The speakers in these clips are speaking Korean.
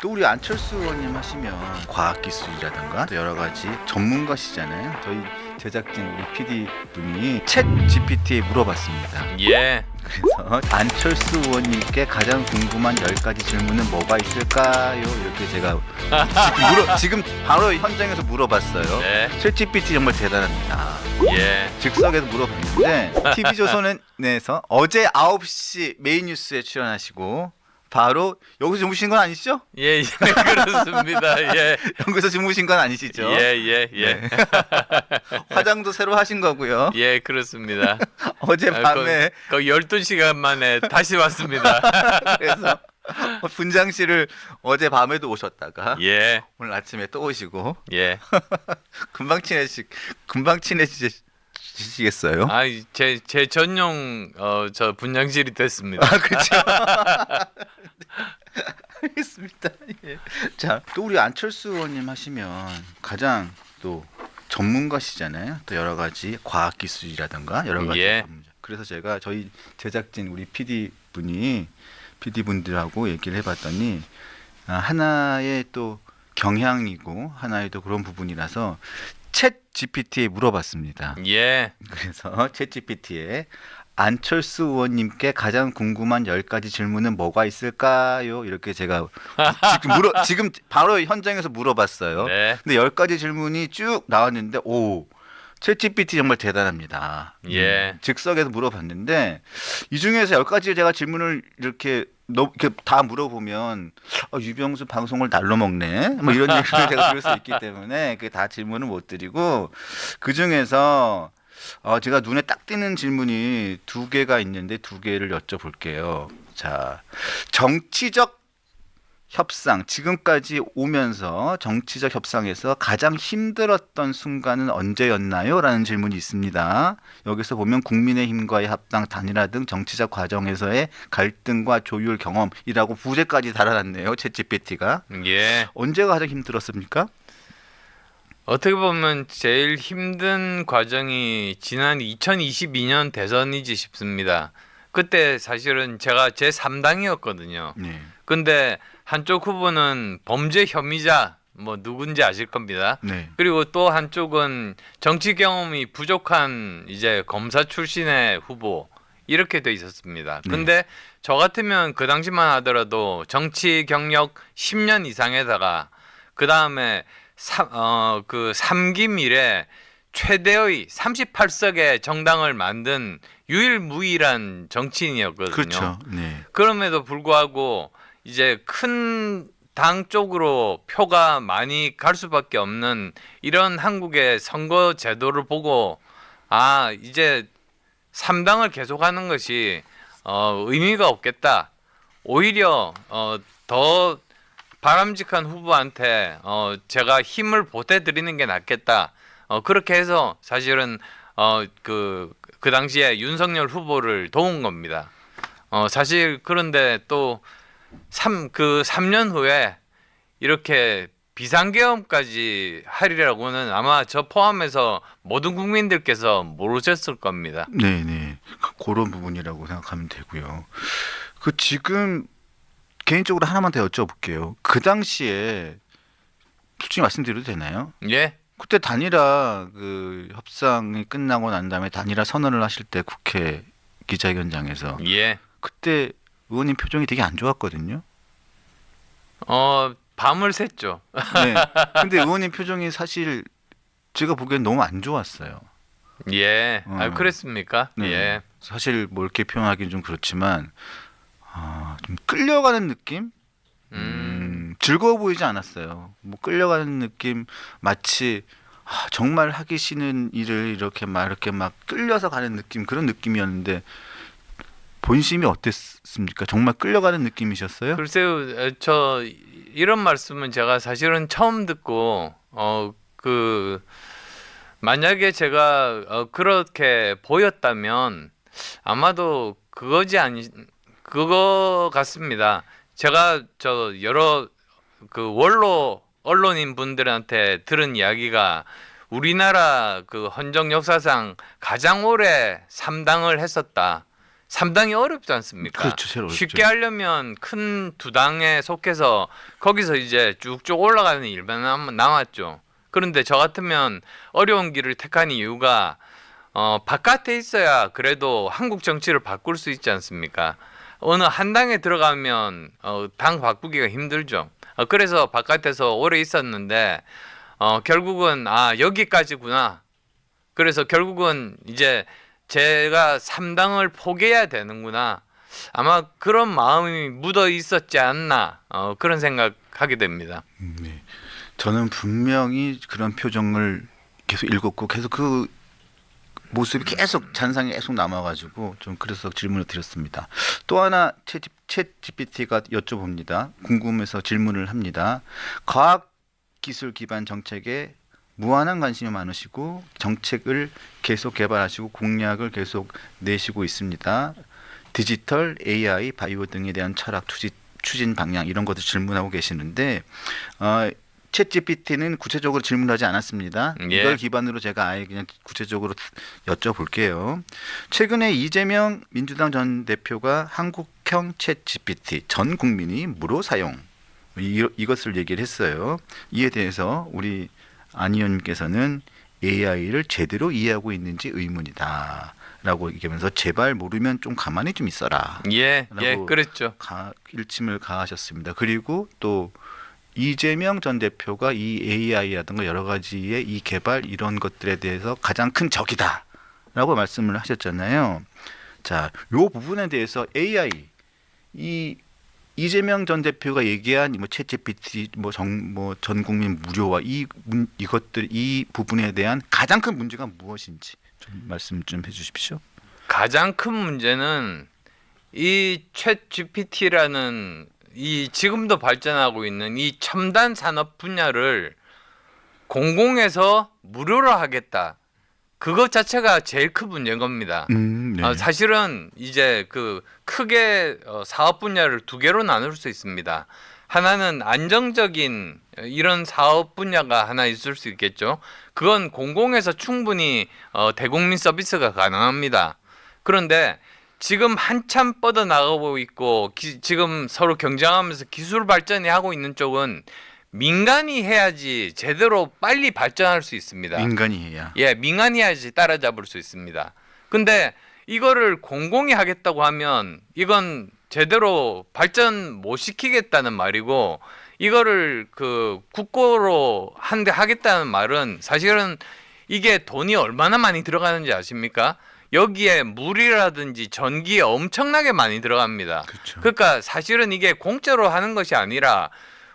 또 우리 안철수 의원님 하시면 과학기술이라든가 또 여러 가지 전문가시잖아요. 저희 제작진 우리 PD 분이 챗 GPT에 물어봤습니다. 예. 그래서 안철수 의원님께 가장 궁금한 10가지 질문은 뭐가 있을까요? 이렇게 제가 지금, 물어, 지금 바로 현장에서 물어봤어요. 네. 챗 GPT 정말 대단합니다. 예. 즉석에서 물어봤는데 TV조선에서 어제 9시 메인 뉴스에 출연하시고 바로 여기서 주무신 건 아니시죠? 예, 예, 그렇습니다. 예. 여기서 주무신 건 아니시죠? 예, 예, 예. 네. 화장도 새로 하신 거고요. 예, 그렇습니다. 어제 아, 밤에 그, 그 12시간 만에 다시 왔습니다. 그래서 분장실을 어제 밤에도 오셨다가 예. 오늘 아침에 또 오시고 예. 금방 친해지 금방 친해지 시겠어요? 아, 제, 제 전용 어, 저 분장실이 됐습니다. 아, 그렇죠. 알겠습니다. 예. 자, 또 우리 안철수 의원님 하시면 가장 또 전문가시잖아요. 또 여러 가지 과학 기술이라든가 여러 가지 예. 그래서 제가 저희 제작진 우리 PD 분이 PD 분들하고 얘기를 해봤더니 아, 하나의 또 경향이고 하나의 또 그런 부분이라서 챗 GPT에 물어봤습니다. 예. 그래서 챗GPT에 안철수 의원님께 가장 궁금한 10가지 질문은 뭐가 있을까요? 이렇게 제가 지금 물어 지금 바로 현장에서 물어봤어요. 네. 근데 10가지 질문이 쭉 나왔는데 오 챗GPT 정말 대단합니다. 예. 음, 즉석에서 물어봤는데 이 중에서 10가지 제가 질문을 이렇게 너, 이렇게 다 물어보면 어, 유병수 방송을 날로 먹네. 뭐 이런 얘기를 제가 들을 수 있기 때문에 그게 다 질문을 못 드리고 그 중에서 어, 제가 눈에 딱 띄는 질문이 두 개가 있는데 두 개를 여쭤볼게요. 자, 정치적 협상 지금까지 오면서 정치적 협상에서 가장 힘들었던 순간은 언제였나요? 라는 질문이 있습니다. 여기서 보면 국민의힘과의 합당 단일화 등 정치적 과정에서의 갈등과 조율 경험이라고 부제까지 달아놨네요. 챗GPT가 예. 언제가 가장 힘들었습니까? 어떻게 보면 제일 힘든 과정이 지난 2022년 대선이지 싶습니다. 그때 사실은 제가 제 3당이었거든요. 네. 근데 한쪽 후보는 범죄 혐의자 뭐 누군지 아실 겁니다. 네. 그리고 또 한쪽은 정치 경험이 부족한 이제 검사 출신의 후보 이렇게 돼 있었습니다. 네. 근데 저 같으면 그 당시만 하더라도 정치 경력 10년 이상에다가 그 다음에 어그 3기 이래 최대의 38석의 정당을 만든 유일무이한 정치인이었거든요. 그렇죠. 네. 그럼에도 불구하고 이제 큰 당 쪽으로 표가 많이 갈 수밖에 없는 이런 한국의 선거 제도를 보고 아 이제 3당을 계속하는 것이 어, 의미가 없겠다. 오히려 어, 더 바람직한 후보한테 어, 제가 힘을 보태드리는 게 낫겠다. 어, 그렇게 해서 사실은 어, 그, 그 당시에 윤석열 후보를 도운 겁니다. 어, 사실 그런데 또 삼그 3년 후에 이렇게 비상계엄까지 하리라고는 아마 저 포함해서 모든 국민들께서 모르셨을 겁니다. 네, 네. 그런 부분이라고 생각하면 되고요. 그 지금 개인적으로 하나만 더 여쭤볼게요. 그 당시에 솔직히 말씀드려도 되나요? 예, 그때 단일화 그 협상이 끝나고 난 다음에 단일화 선언을 하실 때 국회 기자회견장에서 예. 그때 의원님 표정이 되게 안 좋았거든요. 어 밤을 샜죠. 네. 근데 의원님 표정이 사실 제가 보기엔 너무 안 좋았어요. 예. 아 어. 그랬습니까? 네. 예. 사실 뭐 이렇게 표현하기는 좀 그렇지만 아, 좀 끌려가는 느낌? 음. 음, 즐거워 보이지 않았어요. 뭐 끌려가는 느낌 마치 아, 정말 하기 싫은 일을 이렇게 막 이렇게 막 끌려서 가는 느낌 그런 느낌이었는데 본심이 어땠습니까? 정말 끌려가는 느낌이셨어요? 글쎄요, 에, 저 이런 말씀은 제가 사실은 처음 듣고 어 그 만약에 제가 어, 그렇게 보였다면 아마도 그거지 아니 그거 같습니다. 제가 저 여러 그 원로 언론인 분들한테 들은 이야기가 우리나라 그 헌정 역사상 가장 오래 삼당을 했었다. 삼당이 어렵지 않습니까? 그렇죠, 제일 어렵죠. 쉽게 하려면 큰 두 당에 속해서 거기서 이제 쭉쭉 올라가는 일만 남- 남았죠. 그런데 저 같으면 어려운 길을 택한 이유가 어, 바깥에 있어야 그래도 한국 정치를 바꿀 수 있지 않습니까? 어느 한 당에 들어가면 어, 당 바꾸기가 힘들죠. 어, 그래서 바깥에서 오래 있었는데 어, 결국은 아 여기까지구나. 그래서 결국은 이제 제가 3당을 포기해야 되는구나. 아마 그런 마음이 묻어 있었지 않나 어, 그런 생각하게 됩니다. 네. 저는 분명히 그런 표정을 계속 읽었고 계속 그 모습이 계속 잔상이 계속 남아가지고 좀 그래서 질문을 드렸습니다. 또 하나 챗, 챗 GPT가 여쭤봅니다. 궁금해서 질문을 합니다. 과학 기술 기반 정책에 무한한 관심이 많으시고 정책을 계속 개발하시고 공약을 계속 내시고 있습니다. 디지털, AI, 바이오 등에 대한 철학, 추진, 추진 방향 이런 것도 질문하고 계시는데 어, 챗 GPT는 구체적으로 질문하지 않았습니다. 예. 이걸 기반으로 제가 아예 그냥 구체적으로 여쭤볼게요. 최근에 이재명 민주당 전 대표가 한국형 챗 GPT 전 국민이 무료 사용 이, 이것을 얘기를 했어요. 이에 대해서 우리 안 의원님께서는 AI를 제대로 이해하고 있는지 의문이다. 라고 얘기하면서 제발 모르면 좀 가만히 좀 있어라. 예, 예, 그랬죠. 가, 일침을 가하셨습니다. 그리고 또 이재명 전 대표가 이 AI라든가 여러 가지의 이 개발 이런 것들에 대해서 가장 큰 적이다라고 말씀을 하셨잖아요. 자, 요 부분에 대해서 AI 이 이재명 전 대표가 얘기한 뭐 챗GPT 뭐정뭐전 국민 무료화 이 문, 이것들 이 부분에 대한 가장 큰 문제가 무엇인지 좀 말씀 좀 해주십시오. 가장 큰 문제는 이 챗 GPT라는 이 지금도 발전하고 있는 이 첨단 산업 분야를 공공에서 무료로 하겠다. 그것 자체가 제일 큰 문제인 겁니다. 음, 네. 아, 사실은 이제 그 크게 어, 사업 분야를 두 개로 나눌 수 있습니다. 하나는 안정적인 이런 사업 분야가 하나 있을 수 있겠죠. 그건 공공에서 충분히 어, 대국민 서비스가 가능합니다. 그런데 지금 한참 뻗어 나가고 있고 기- 지금 서로 경쟁하면서 기술 발전이 하고 있는 쪽은 민간이 해야지 제대로 빨리 발전할 수 있습니다. 인간이 해야. 예, 민간이 해야지 따라잡을 수 있습니다. 근데 이거를 공공이 하겠다고 하면 이건 제대로 발전 못 시키겠다는 말이고 이거를 그 국고로 한데 하겠다는 말은 사실은 이게 돈이 얼마나 많이 들어가는지 아십니까? 여기에 물이라든지 전기 엄청나게 많이 들어갑니다. 그렇죠. 그러니까 사실은 이게 공짜로 하는 것이 아니라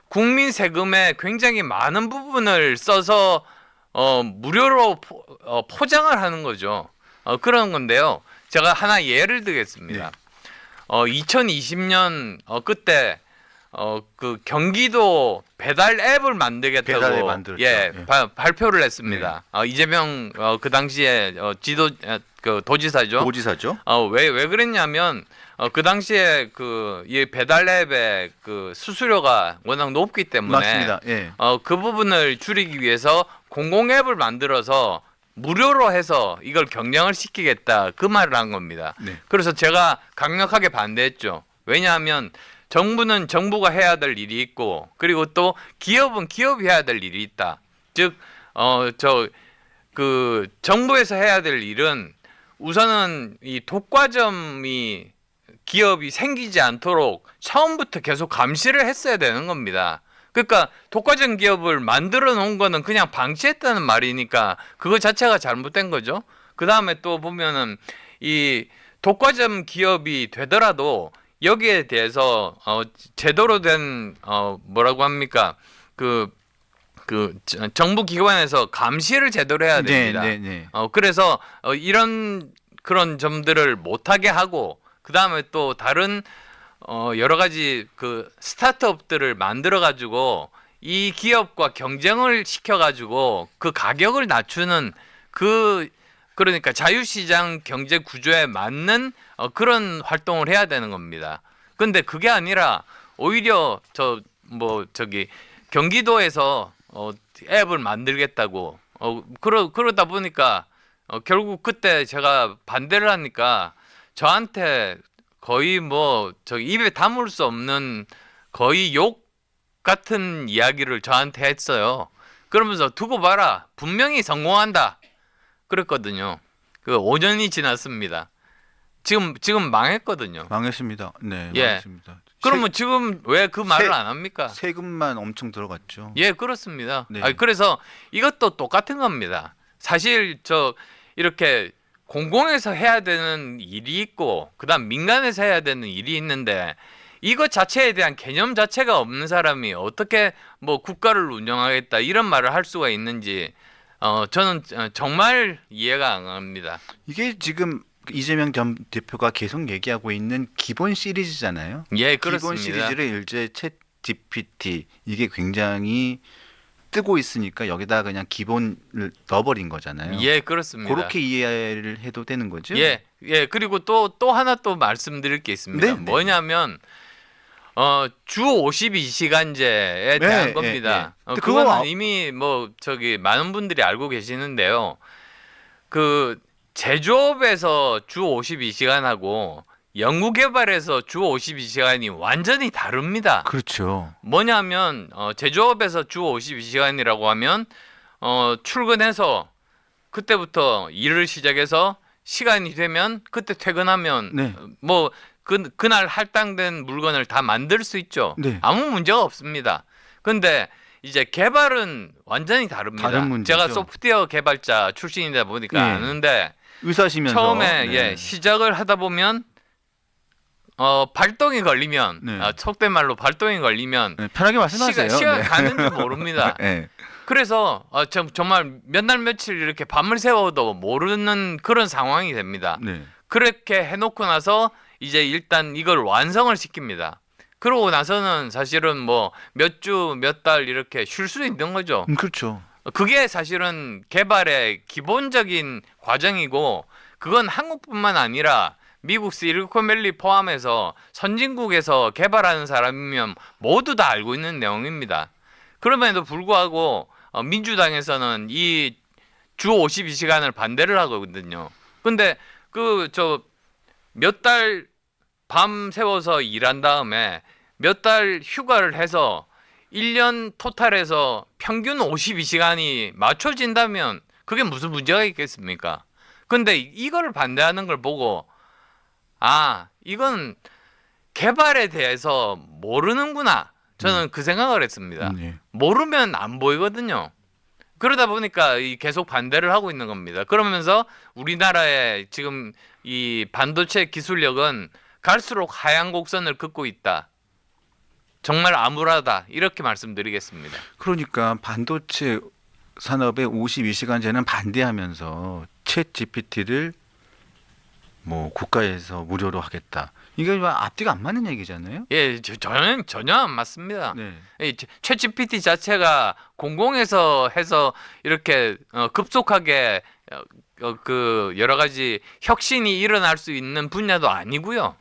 국민 세금의 굉장히 많은 부분을 써서 어, 무료로 포, 어, 포장을 하는 거죠. 어, 그런 건데요. 제가 하나 예를 들겠습니다. 네. 어, 2020년 어, 그때 어, 그 경기도 배달 앱을 만들겠다고 배달 앱. 예, 예. 바- 발표를 했습니다. 어, 이재명 어, 그 당시에 어, 지도 어, 그 도지사죠. 도지사죠. 어, 왜, 왜 그랬냐면, 어, 그 당시에 그, 이 배달 앱의 그 수수료가 워낙 높기 때문에. 맞습니다. 예. 어, 그 부분을 줄이기 위해서 공공 앱을 만들어서 무료로 해서 이걸 경량을 시키겠다. 그 말을 한 겁니다. 네. 그래서 제가 강력하게 반대했죠. 왜냐하면 정부는 정부가 해야 될 일이 있고 그리고 또 기업은 기업이 해야 될 일이 있다. 즉, 어, 저, 그 정부에서 해야 될 일은 우선은 이 독과점이 기업이 생기지 않도록 처음부터 계속 감시를 했어야 되는 겁니다. 그러니까 독과점 기업을 만들어 놓은 거는 그냥 방치했다는 말이니까 그거 자체가 잘못된 거죠. 그 다음에 또 보면은 이 독과점 기업이 되더라도 여기에 대해서 어 제대로 된 어 뭐라고 합니까 그그 정부 기관에서 감시를 제대로 해야 됩니다. 네, 네, 네. 어 그래서 어, 이런 그런 점들을 못하게 하고 그 다음에 또 다른 어 여러 가지 그 스타트업들을 만들어 가지고 이 기업과 경쟁을 시켜 가지고 그 가격을 낮추는 그 그러니까 자유시장 경제 구조에 맞는 어, 그런 활동을 해야 되는 겁니다. 근데 그게 아니라 오히려 저 뭐 저기 경기도에서 어, 앱을 만들겠다고 어 그러 그러다 보니까 어, 결국 그때 제가 반대를 하니까 저한테 거의 뭐 저기 입에 담을 수 없는 거의 욕 같은 이야기를 저한테 했어요. 그러면서 두고 봐라. 분명히 성공한다. 그랬거든요. 그 5년이 지났습니다. 지금 지금 망했거든요. 망했습니다. 네, 예. 망했습니다. 그러면 지금 왜 그 말을 세- 안 합니까? 세, 세금만 엄청 들어갔죠. 예, 그렇습니다. 네. 아니, 그래서 이것도 똑같은 겁니다. 사실 저 이렇게 공공에서 해야 되는 일이 있고 그다음 민간에서 해야 되는 일이 있는데 이것 자체에 대한 개념 자체가 없는 사람이 어떻게 뭐 국가를 운영하겠다 이런 말을 할 수가 있는지 어 저는 어, 정말 이해가 안 갑니다. 이게 지금 이재명 전 대표가 계속 얘기하고 있는 기본 시리즈잖아요. 예, 기본 그렇습니다. 시리즈를 일제 챗 GPT 이게 굉장히 뜨고 있으니까 여기다 그냥 기본을 넣어버린 거잖아요. 예, 그렇습니다. 그렇게 이해를 해도 되는 거죠. 예, 예. 그리고 또또 하나 또 말씀드릴 게 있습니다. 네, 네. 뭐냐면 어, 주 52시간제에 대한 네, 겁니다. 네, 네. 어, 그거는 그거 아- 이미 뭐 저기 많은 분들이 알고 계시는데요. 그 제조업에서 주 52시간 하고 연구개발에서 주 52시간이 완전히 다릅니다. 그렇죠. 뭐냐면 어, 제조업에서 주 52시간이라고 하면 어, 출근해서 그때부터 일을 시작해서 시간이 되면 그때 퇴근하면 네. 뭐 그, 그날 할당된 물건을 다 만들 수 있죠. 네. 아무 문제가 없습니다. 근데 이제 개발은 완전히 다릅니다. 다른 문제죠. 제가 소프트웨어 개발자 출신이다 보니까 예. 아는데 의사시면서 처음에 네. 예, 시작을 하다 보면 어 발동이 걸리면 네. 아, 속된 말로 발동이 걸리면 네, 편하게 말씀하세요. 시간, 시간 네. 가는 줄 모릅니다. 네. 그래서 어, 정- 정말 몇 날 며칠 이렇게 밤을 새워도 모르는 그런 상황이 됩니다. 네. 그렇게 해놓고 나서 이제 일단 이걸 완성을 시킵니다. 그러고 나서는 사실은 뭐 몇 주, 몇 달 이렇게 쉴 수 있는 거죠. 음, 그렇죠. 그게 사실은 개발의 기본적인 과정이고 그건 한국뿐만 아니라 미국 실리콘 밸리 포함해서 선진국에서 개발하는 사람이면 모두 다 알고 있는 내용입니다. 그럼에도 불구하고 어, 민주당에서는 이 주 52시간을 반대를 하거든요. 근데 그 저 몇 달밤 새워서 일한 다음에 몇 달 휴가를 해서 1년 토탈에서 평균 52시간이 맞춰진다면 그게 무슨 문제가 있겠습니까? 근데 이거를 반대하는 걸 보고 아, 이건 개발에 대해서 모르는구나. 저는 그 생각을 했습니다. 네. 모르면 안 보이거든요. 그러다 보니까 이 계속 반대를 하고 있는 겁니다. 그러면서 우리나라의 지금 이 반도체 기술력은 갈수록 하향 곡선을 긋고 있다. 정말 암울하다. 이렇게 말씀드리겠습니다. 그러니까 반도체 산업의 52시간제는 반대하면서 챗 GPT를 뭐 국가에서 무료로 하겠다. 이게 뭐 앞뒤가 안 맞는 얘기잖아요. 예, 저- 전혀 전혀 안 맞습니다. 네. 이 챗GPT 자체가 공공에서 해서 이렇게 어, 급속하게 어, 어, 그 여러 가지 혁신이 일어날 수 있는 분야도 아니고요.